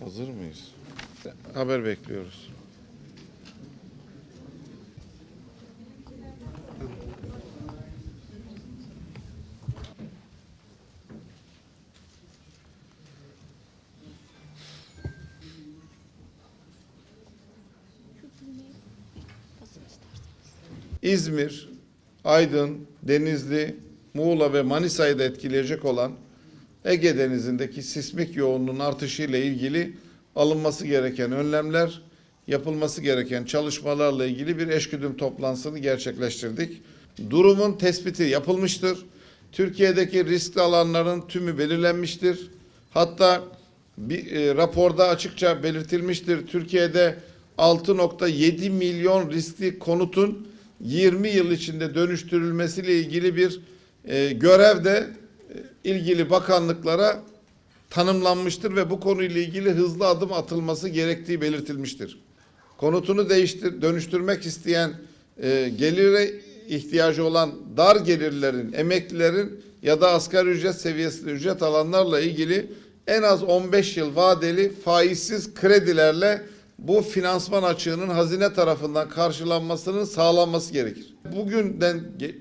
Hazır mıyız? Haber bekliyoruz. İzmir, Aydın, Denizli, Muğla ve Manisa'yı da etkileyecek olan Ege Denizi'ndeki sismik yoğunluğun artışıyla ilgili alınması gereken önlemler, yapılması gereken çalışmalarla ilgili bir eşgüdüm toplantısını gerçekleştirdik. Durumun tespiti yapılmıştır. Türkiye'deki riskli alanların tümü belirlenmiştir. Hatta bir e, raporda açıkça belirtilmiştir. Türkiye'de 6.7 milyon riskli konutun 20 yıl içinde dönüştürülmesiyle ilgili bir e, görev de ilgili bakanlıklara tanımlanmıştır ve bu konuyla ilgili hızlı adım atılması gerektiği belirtilmiştir. Konutunu değiştir, dönüştürmek isteyen e, gelire ihtiyacı olan dar gelirlerin, emeklilerin ya da asgari ücret seviyesinde ücret alanlarla ilgili en az 15 yıl vadeli faizsiz kredilerle bu finansman açığının hazine tarafından karşılanmasının sağlanması gerekir. Bugünden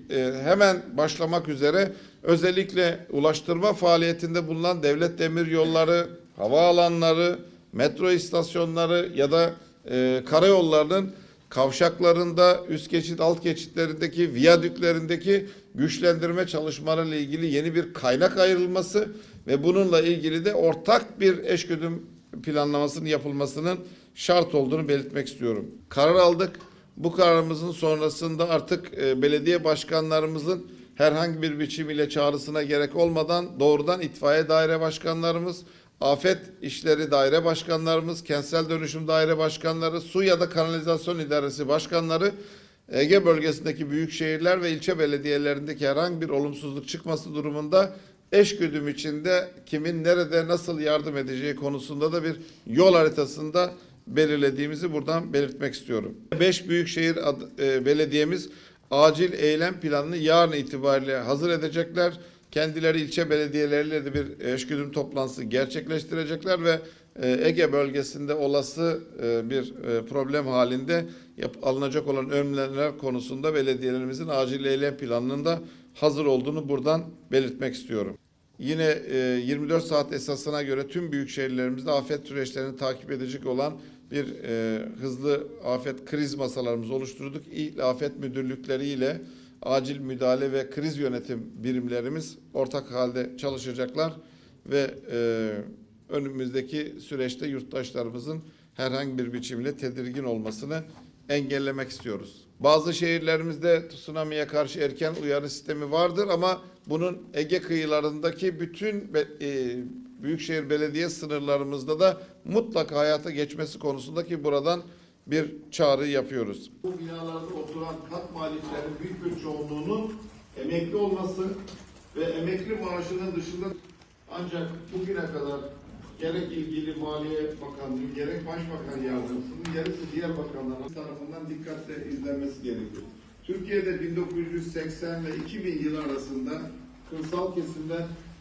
e, hemen başlamak üzere özellikle ulaştırma faaliyetinde bulunan devlet demir yolları, havaalanları, metro istasyonları ya da e, karayollarının kavşaklarında, üst geçit, alt geçitlerindeki, viyadüklerindeki güçlendirme çalışmalarıyla ilgili yeni bir kaynak ayrılması ve bununla ilgili de ortak bir eşgüdüm planlamasının yapılmasının şart olduğunu belirtmek istiyorum. Karar aldık. Bu kararımızın sonrasında artık e, belediye başkanlarımızın herhangi bir biçim ile çağrısına gerek olmadan doğrudan itfaiye daire başkanlarımız, afet işleri daire başkanlarımız, kentsel dönüşüm daire başkanları, su ya da kanalizasyon idaresi başkanları Ege bölgesindeki büyük şehirler ve ilçe belediyelerindeki herhangi bir olumsuzluk çıkması durumunda eşgüdüm içinde kimin nerede nasıl yardım edeceği konusunda da bir yol haritasında belirlediğimizi buradan belirtmek istiyorum. Beş büyükşehir ad, e, belediyemiz acil eylem planını yarın itibariyle hazır edecekler. Kendileri ilçe belediyeleriyle de bir eşgüdüm toplantısı gerçekleştirecekler ve e, Ege bölgesinde olası e, bir e, problem halinde alınacak olan önlemler konusunda belediyelerimizin acil eylem planının da hazır olduğunu buradan belirtmek istiyorum. Yine e, 24 saat esasına göre tüm büyük şehirlerimizde afet süreçlerini takip edecek olan bir e, hızlı afet kriz masalarımızı oluşturduk. İl afet müdürlükleri ile acil müdahale ve kriz yönetim birimlerimiz ortak halde çalışacaklar ve e, önümüzdeki süreçte yurttaşlarımızın herhangi bir biçimde tedirgin olmasını engellemek istiyoruz. Bazı şehirlerimizde tsunami'ye karşı erken uyarı sistemi vardır ama bunun Ege kıyılarındaki bütün e, büyükşehir belediye sınırlarımızda da mutlaka hayata geçmesi konusundaki buradan bir çağrı yapıyoruz. Bu binalarda oturan kat maliklerinin büyük bir çoğunluğunun emekli olması ve emekli maaşının dışında ancak bugüne kadar gerek ilgili Maliye Bakanlığı, gerek Başbakan Yardımcısının, gerekse diğer bakanların tarafından dikkatle izlenmesi gerekiyor. Türkiye'de 1980 ve 2000 yılı arasında kırsal kesimde